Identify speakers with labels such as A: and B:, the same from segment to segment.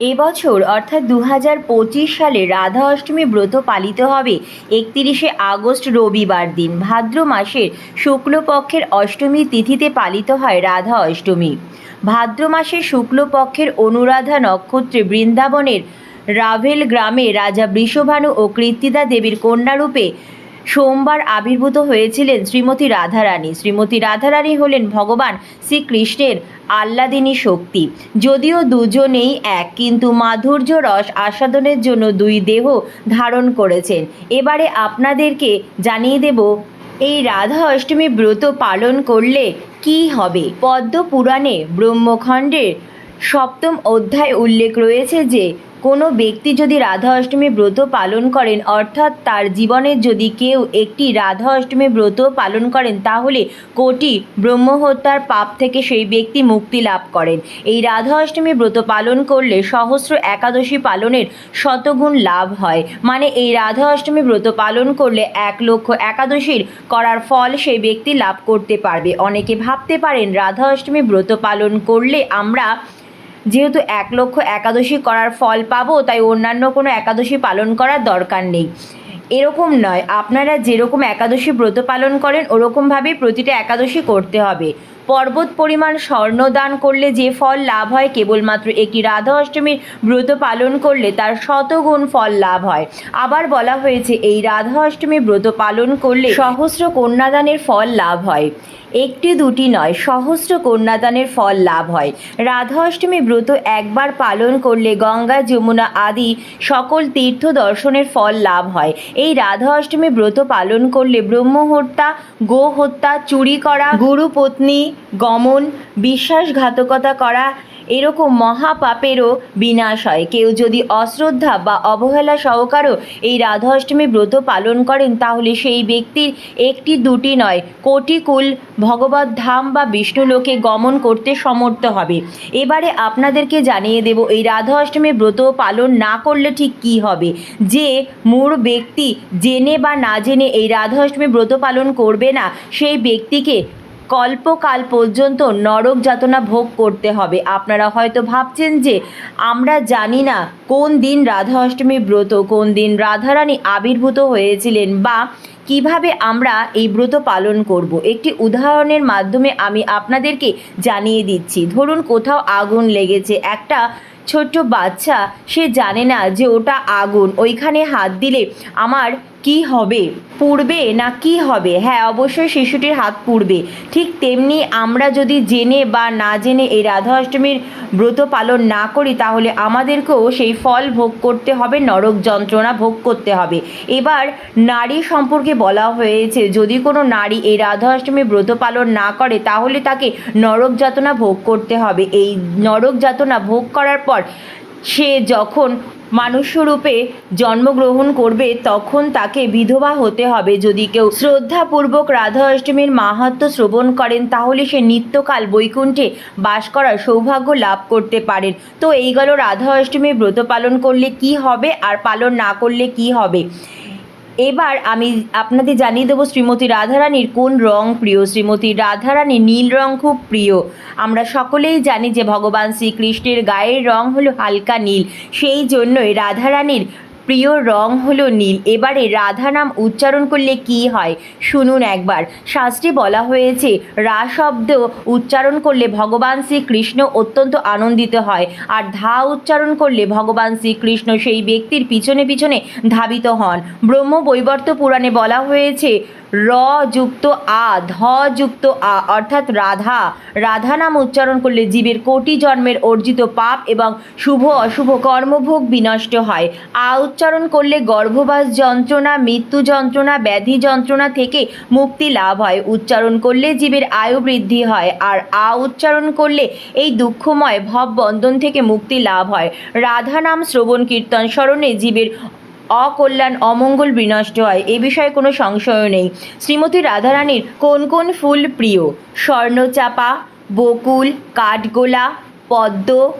A: এবছর অর্থাৎ দু হাজার পঁচিশ সালে রাধা অষ্টমী ব্রত পালিত হবে। একতিরিশে আগস্ট রবিবার দিন, ভাদ্র মাসের শুক্লপক্ষের অষ্টমী তিথিতে পালিত হয় রাধা অষ্টমী। ভাদ্র মাসের শুক্লপক্ষের অনুরাধা নক্ষত্রে বৃন্দাবনের রাভেল গ্রামে রাজা বৃষভানু ও কৃত্তিদা দেবীর কন্যারূপে সোমবার আবির্ভূত হয়েছিলেন শ্রীমতী রাধারানী। শ্রীমতী রাধারানী হলেন ভগবান শ্রীকৃষ্ণের আহ্লাদিনী শক্তি। যদিও দুজনেই এক, কিন্তু মাধুর্য রস আস্বাদনের জন্য দুই দেহ ধারণ করেছেন। এবারে আপনাদেরকে জানিয়ে দেব, এই রাধা অষ্টমী ব্রত পালন করলে কি হবে? পদ্ম পুরাণে ব্রহ্মখণ্ডের সপ্তম অধ্যায় উল্লেখ রয়েছে যে কোনো ব্যক্তি যদি রাধা অষ্টমী ব্রত পালন করেন, অর্থাৎ তার জীবনে যদি কেউ একটি রাধা অষ্টমী ব্রত পালন করেন, তাহলে কোটি ব্রহ্মহত্যার পাপ থেকে সেই ব্যক্তি মুক্তি লাভ করেন। এই রাধা অষ্টমী ব্রত পালন করলে সহস্র একাদশী পালনের শতগুণ লাভ হয়। মানে এই রাধা অষ্টমী ব্রত পালন করলে এক লক্ষ একাদশীর করার ফল সেই ব্যক্তি লাভ করতে পারবে। অনেকে ভাবতে পারেন, রাধা অষ্টমী ব্রত পালন করলে আমরা যেহেতু এক লক্ষ একাদশী করার ফল পাবো, তাই অন্যান্য কোনো একাদশী পালন করার দরকার নেই। এরকম নয়, আপনারা যেরকম একাদশী ব্রত পালন করেন, ওরকমভাবেই প্রতিটা একাদশী করতে হবে। পর্বত পরিমাণ স্বর্ণ দান করলে যে ফল লাভ হয়, কেবলমাত্র একটি রাধা অষ্টমীর ব্রত পালন করলে তার শতগুণ ফল লাভ হয়। আবার বলা হয়েছে, এই রাধা অষ্টমী ব্রত পালন করলে সহস্র কন্যাদানের ফল লাভ হয়। একটি দুটি নয়, সহস্র কন্যাদানের ফল লাভ হয়। রাধা অষ্টমী ব্রত একবার পালন করলে গঙ্গা, যমুনা আদি সকল তীর্থ দর্শনের ফল লাভ হয়। এই রাধা অষ্টমী ব্রত পালন করলে ব্রহ্মহত্যা গো হত্যা চুরি করা গুরু পত্নী গমন, বিশ্বাসঘাতকতা করা এরকম মহাপাপেরও বিনাশ হয়। কেউ যদি অশ্রদ্ধা বা অবহেলা সহকারেও এই রাধা অষ্টমী ব্রত পালন করেন, তাহলে সেই ব্যক্তির একটি দুটি নয়, কোটি কুল ভগবত ধাম বা বিষ্ণুলোকে গমন করতে সমর্থ হবে। এবারে আপনাদেরকে জানিয়ে দেব, এই রাধা অষ্টমী ব্রত পালন না করলে ঠিক কী হবে? যে মূঢ় ব্যক্তি জেনে বা না জেনে এই রাধা অষ্টমী ব্রত পালন করবে না, সেই ব্যক্তিকে কল্পকাল পর্যন্ত নরক যাতনা ভোগ করতে হবে। আপনারা হয়তো ভাবছেন যে, আমরা জানি না কোন দিন রাধা অষ্টমী ব্রত, কোন দিন রাধারানী আবির্ভূত হয়েছিলেন বা কীভাবে আমরা এই ব্রত পালন করব। একটি উদাহরণের মাধ্যমে আমি আপনাদেরকে জানিয়ে দিচ্ছি। ধরুন কোথাও আগুন লেগেছে, একটা ছোট্ট বাচ্চা, সে জানে না যে ওটা আগুন। ওইখানে হাত দিলে আমার কি হবে? পুড়বে না কি হবে? হ্যাঁ অবশ্যই শিশুটির হাত পুড়বে। ঠিক তেমনি আমরা যদি জেনে বা না জেনে এই রাধা অষ্টমীর ব্রত পালন না করি, তাহলে আমাদেরকেও সেই ফল ভোগ করতে হবে, নরক যন্ত্রণা ভোগ করতে হবে। এবার নারী সম্পর্কে বলা হয়েছে, যদি কোনো নারী এই রাধা অষ্টমী ব্রত পালন না করে, তাহলে তাকে নরক যাতনা ভোগ করতে হবে। এই নরক যাতনা ভোগ করার পর সে যখন মানুষরূপে জন্মগ্রহণ করবে, তখন তাকে বিধবা হতে হবে। যদি কেউ শ্রদ্ধাপূর্বক রাধা অষ্টমীর মাহাত্ম শ্রবণ করেন, তাহলে সে নিত্যকাল বৈকুণ্ঠে বাস করার সৌভাগ্য লাভ করতে পারেন। তো এই গেল রাধা অষ্টমীর ব্রত পালন করলে কি হবে? আর পালন না করলে কি হবে? এবার আমি আপনাদের জানিয়ে দেবো শ্রীমতী রাধারানীর কোন রং প্রিয়? শ্রীমতী রাধারানী নীল রং খুব প্রিয়। আমরা সকলেই জানি যে ভগবান শ্রীকৃষ্ণের গায়ের রং হলো হালকা নীল। সেই জন্যই রাধারানীর প্রিয় রং হলো নীল। এবারে রাধা নাম উচ্চারণ করলে কি হয়? শুনুন একবার। শাস্ত্রে বলা হয়েছে, রা শব্দ উচ্চারণ করলে ভগবান শ্রীকৃষ্ণ অত্যন্ত আনন্দিত হয়, আর ধা উচ্চারণ করলে ভগবান শ্রীকৃষ্ণ সেই ব্যক্তির পিছনে পিছনে ধাবিত হন। ব্রহ্ম বৈবর্ত পুরাণে বলা হয়েছে র যুক্ত আ ধ যুক্ত আ, অর্থাৎ রাধা। রাধা নাম উচ্চারণ করলে জীবের কোটি জন্মের অর্জিত পাপ এবং শুভ অশুভ কর্মভোগ বিনষ্ট হয়। আ উচ্চারণ করলে গর্ভবাস যন্ত্রণা, মৃত্যু যন্ত্রণা, ব্যাধি যন্ত্রণা থেকে মুক্তি লাভ হয়। উচ্চারণ করলে জীবের আয়ু বৃদ্ধি হয় আর আ উচ্চারণ করলে এই দুঃখময় ভব বন্ধন থেকে মুক্তি লাভ হয়। রাধা নাম শ্রবণ কীর্তন স্মরণে জীবের অকল্যাণ, অমঙ্গল বিনষ্ট হয়। এ বিষয়ে কোনো সংশয় নেই। শ্রীমতী রাধারানীর কোন কোন ফুল প্রিয়? স্বর্ণচাপা, বকুল, কাঠগোলা, পদ্ম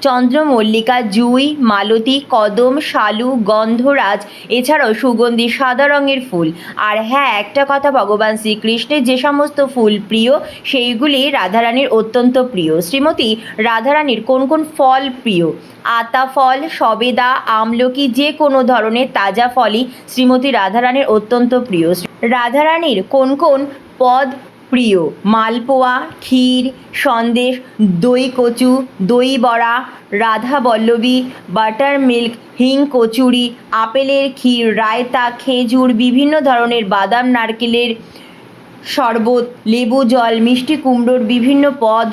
A: চন্দ্রমল্লিকা, জুই, মালতী, কদম, শালু, গন্ধরাজ, এছাড়াও সুগন্ধি, সাদা রঙের ফুল। আর হ্যাঁ একটা কথা ভগবান শ্রীকৃষ্ণের যে সমস্ত ফুল প্রিয়, সেইগুলি রাধারানীর অত্যন্ত প্রিয়। শ্রীমতী, রাধারানীর কোন কোন ফল প্রিয়? আতা ফল, সবেদা, আমলকি, যে কোনো ধরনের তাজা ফলই শ্রীমতী রাধারানীর অত্যন্ত প্রিয়। রাধারানীর কোন কোন পদ প্রিয়। মালপোয়া, ক্ষীর, সন্দেশ, দই কচু, দই বড়া, রাধা বল্লভী বাটার মিল্ক, হিং কচুরি, আপেলের ক্ষীর, রায়তা, খেজুর, বিভিন্ন ধরনের বাদাম, নারকেলের শরবত, লেবু, জল, মিষ্টি কুমড়োর বিভিন্ন পদ।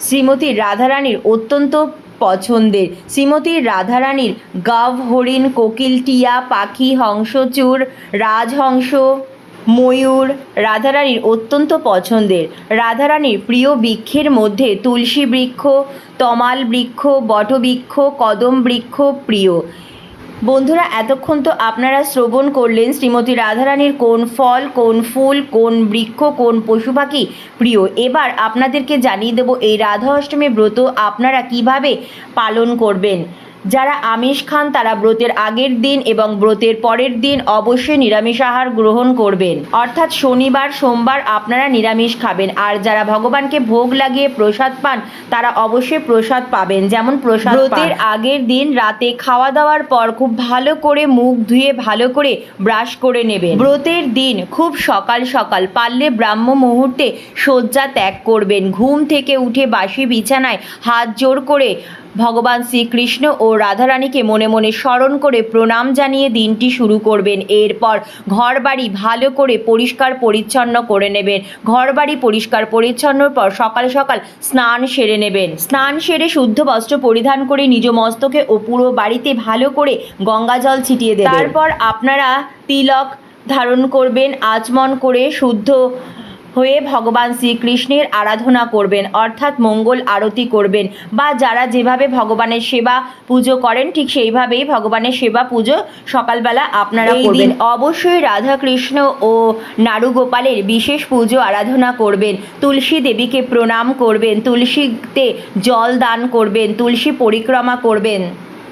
A: শ্রীমতী রাধারানীর অত্যন্ত পছন্দের। শ্রীমতী রাধারানীর গাভ হরিণ কোকিল, টিয়া, পাখি হংসচূড় রাজহংস ময়ূর, রাধারানীর অত্যন্ত পছন্দের। রাধারানীর প্রিয় বৃক্ষের মধ্যে তুলসী বৃক্ষ, তমাল বৃক্ষ, বটবৃক্ষ, কদম বৃক্ষ প্রিয়। বন্ধুরা, এতক্ষণ তো আপনারা শ্রবণ করলেন শ্রীমতী রাধারানীর কোন ফল, কোন ফুল, কোন বৃক্ষ, কোন পশু পাখি প্রিয়। এবার আপনাদেরকে জানিয়ে দেব, এই রাধা অষ্টমী ব্রত আপনারা কীভাবে পালন করবেন? যারা আমিষ খান, তারা ব্রতের আগের দিন এবং ব্রতের পরের দিন অবশ্যই নিরামিষ আহার গ্রহণ করবেন। অর্থাৎ শনিবার, সোমবার আপনারা নিরামিষ খাবেন। আর যারা ভগবানকে ভোগ লাগিয়ে প্রসাদ পান, তারা অবশ্যই প্রসাদ পাবেন। যেমন প্রসাদ ব্রতের আগের দিন রাতে খাওয়া দাওয়ার পর খুব ভালো করে মুখ ধুয়ে, ভালো করে ব্রাশ করে নেবেন। ব্রতের দিন খুব সকাল সকাল পারলে ব্রাহ্ম মুহূর্তে শয্যা ত্যাগ করবেন। ঘুম থেকে উঠে বাসি বিছানায় হাত জোর করে ভগবান শ্রীকৃষ্ণ ও রাধারানীকে মনে মনে স্মরণ করে প্রণাম জানিয়ে দিনটি শুরু করবেন। এরপর ঘর বাড়ি ভালো করে পরিষ্কার পরিচ্ছন্ন করে নেবেন। ঘর বাড়ি পরিষ্কার পরিচ্ছন্নর পর সকাল সকাল স্নান সেরে নেবেন। স্নান সেরে শুদ্ধ বস্ত্র পরিধান করে নিজ মস্তকে ও পুরো বাড়িতে ভালো করে গঙ্গা জল ছিটিয়ে দেবেন। তারপর আপনারা তিলক ধারণ করবেন, আচমন করে শুদ্ধ হয়ে ভগবান শ্রীকৃষ্ণের আরাধনা করবেন অর্থাৎ মঙ্গল আরতি করবেন বা যারা যেভাবে ভগবানের সেবা পুজো করেন ঠিক সেইভাবেই ভগবানের সেবা পুজো সকালবেলা আপনারা করবেন। অবশ্যই রাধা কৃষ্ণ ও নারুগোপালের বিশেষ পুজো আরাধনা করবেন তুলসী দেবীকে প্রণাম করবেন তুলসীতে জল দান করবেন তুলসী পরিক্রমা করবেন।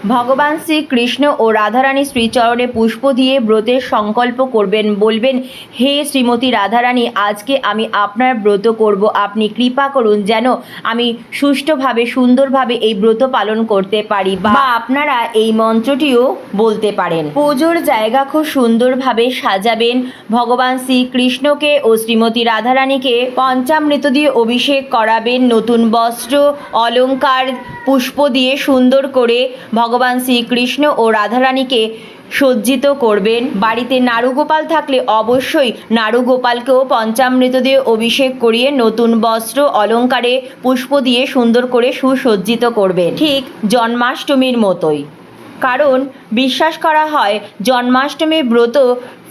A: ভগবান শ্রীকৃষ্ণ ও রাধারানী শ্রীচরণে পুষ্প দিয়ে ব্রতের সংকল্প করবেন, বলবেন, হে শ্রীমতী রাধারানী, আজকে আমি আপনার ব্রত করব। আপনি কৃপা করুন যেন আমি সুষ্ঠুভাবে, সুন্দরভাবে এই ব্রত পালন করতে পারি বা আপনারা এই মন্ত্রটিও বলতে পারেন। পুজোর জায়গা খুব সুন্দরভাবে সাজাবেন। ভগবান শ্রীকৃষ্ণকে ও শ্রীমতী রাধারানীকে পঞ্চামৃত দিয়ে অভিষেক করাবেন। নতুন বস্ত্র, অলংকার, পুষ্প দিয়ে সুন্দর করে ভগবান শ্রীকৃষ্ণ ও রাধারানীকে সজ্জিত করবেন। বাড়িতে নাড়ুগোপাল থাকলে অবশ্যই নাড়ুগোপালকেও পঞ্চামৃত দিয়ে অভিষেক করিয়ে নতুন বস্ত্র, অলঙ্কারে পুষ্প দিয়ে সুন্দর করে সুসজ্জিত করবেন। ঠিক জন্মাষ্টমীর মতোই। কারণ বিশ্বাস করা হয়, জন্মাষ্টমী ব্রত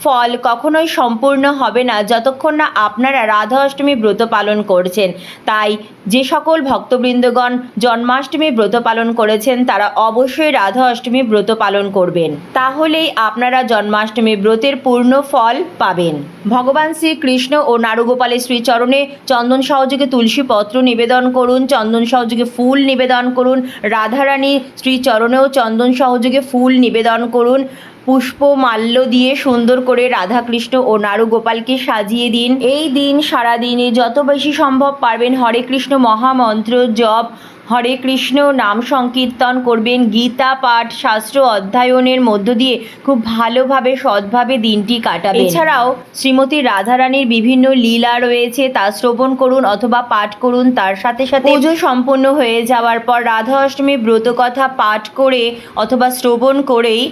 A: ফল কখনোই সম্পূর্ণ হবে না যতক্ষণ না আপনারা রাধা অষ্টমী ব্রত পালন করছেন। তাই যে সকল ভক্তবৃন্দগণ জন্মাষ্টমী ব্রত পালন করেছেন, তারা অবশ্যই রাধা অষ্টমী ব্রত পালন করবেন। তাহলেই আপনারা জন্মাষ্টমী ব্রতের পূর্ণ ফল পাবেন। ভগবান শ্রীকৃষ্ণ ও নারুগোপালের শ্রীচরণে চন্দন সহযোগে তুলসী পত্র নিবেদন করুন, চন্দন সহযোগে ফুল নিবেদন করুন রাধারানী শ্রীচরণেও চন্দন সহযোগে ফুল নিবেদন করুন। পুষ্প মাল্য দিয়ে সুন্দর করে রাধাকৃষ্ণ ও নারু গোপালকে সাজিয়ে দিন। এই দিন সারাদিনে যত বেশি সম্ভব পারবেন। হরে কৃষ্ণ মহামন্ত্র, জপ হরে কৃষ্ণ নাম সংকীর্তন করবেন গীতা পাঠ শাস্ত্র অধ্যয়নের মধ্য দিয়ে খুব ভালোভাবে সৎভাবে দিনটি কাটাবে এছাড়াও শ্রীমতী রাধারানীর বিভিন্ন লীলা রয়েছে তা শ্রবণ করুন অথবা পাঠ করুন। তার সাথে সাথে পুজো সম্পন্ন হয়ে যাওয়ার পর রাধা অষ্টমী ব্রত কথা পাঠ করে অথবা শ্রবণ করেই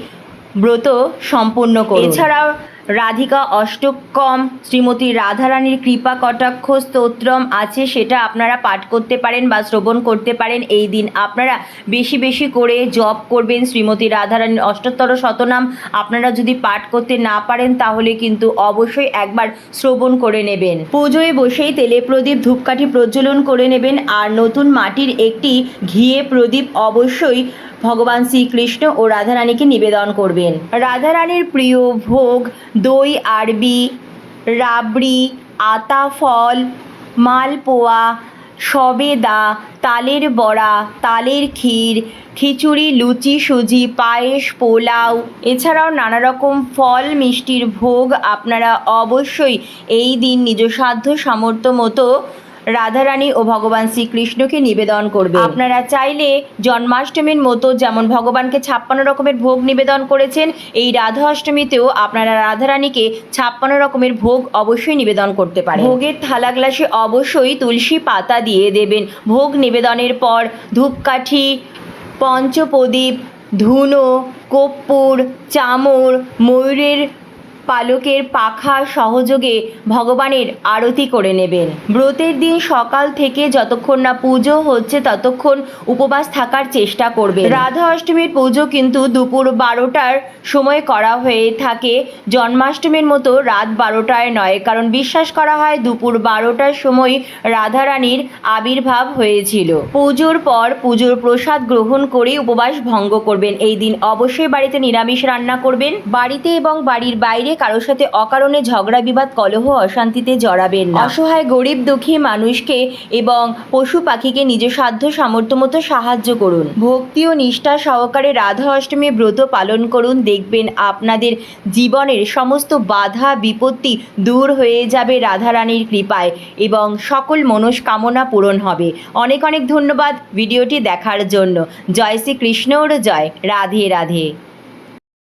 A: ব্রত সম্পূর্ণ করুন। এছাড়াও রাধিকা অষ্টকম শ্রীমতী রাধারানীর কৃপা কটাক্ষ স্তোত্রম আছে, সেটা আপনারা পাঠ করতে পারেন বা শ্রবণ করতে পারেন এই দিন। আপনারা বেশি বেশি করে জপ করবেন শ্রীমতী রাধারানীর অষ্টোত্তর শতনাম। আপনারা যদি পাঠ করতে না পারেন, তাহলে কিন্তু অবশ্যই একবার শ্রবণ করে নেবেন। পুজোয় বসেই তেলে প্রদীপ, ধূপকাঠি প্রজ্বলন করে নেবেন। আর নতুন মাটির একটি ঘিয়ে প্রদীপ অবশ্যই ভগবান শ্রীকৃষ্ণ ও রাধারানীকে নিবেদন করবেন। রাধারানীর প্রিয় ভোগ দই, আরবি, রাবড়ি, আতা, ফল, মালপোয়া, সবেদা, তালের বড়া, তালের ক্ষীর, খিচুড়ি, লুচি, সুজি, পায়েস, পোলাও। এছাড়াও নানা রকম ফল মিষ্টির ভোগ আপনারা অবশ্যই এই দিন নিজ সামর্থ্য মতো রাধারানী ও ভগবান শ্রীকৃষ্ণকে নিবেদন করবে। আপনারা চাইলে জন্মাষ্টমীর মতো যেমন ভগবানকে ছাপ্পান্ন রকমের ভোগ নিবেদন করেছেন, এই রাধা অষ্টমীতেও আপনারা রাধারানীকে ছাপ্পান্ন রকমের ভোগ অবশ্যই নিবেদন করতে পারেন। ভোগের থালা গ্লাসে অবশ্যই তুলসী পাতা দিয়ে দেবেন। ভোগ নিবেদনের পর ধূপকাঠি, পঞ্চপ্রদীপ, ধুনো, কর্পূর, চামর, ময়ূরের পালকের পাখা সহযোগে ভগবানের আরতি করে নেবেন। ব্রতের দিন সকাল থেকে যতক্ষণ না পুজো হচ্ছে, ততক্ষণ উপবাস থাকার চেষ্টা করবে রাধা অষ্টমীর পুজো কিন্তু দুপুর বারোটার সময় করা হয়ে থাকে। জন্মাষ্টমীর মতো রাত বারোটায় নয়, কারণ বিশ্বাস করা হয় দুপুর বারোটার সময় রাধারানীর আবির্ভাব হয়েছিল। পুজোর পর পুজোর প্রসাদ গ্রহণ করে উপবাস ভঙ্গ করবেন। এই দিন অবশ্যই বাড়িতে নিরামিষ রান্না করবেন। বাড়িতে এবং বাড়ির বাইরে কারোর সাথে অকারণে ঝগড়া, বিবাদ, কলহ, অশান্তিতে জড়াবেন না। অসহায়, গরিব, দুঃখী মানুষকে এবং পশু পাখিকে নিজ সাধ্য সামর্থ্য মতো সাহায্য করুন। ভক্তি ও নিষ্ঠা সহকারে রাধা অষ্টমী ব্রত পালন করুন। দেখবেন আপনাদের জীবনের সমস্ত বাধা, বিপত্তি দূর হয়ে যাবে রাধারানীর কৃপায় এবং সকল মনস্কামনা পূরণ হবে। অনেক অনেক ধন্যবাদ ভিডিওটি দেখার জন্য। জয় শ্রীকৃষ্ণর জয়। রাধে রাধে।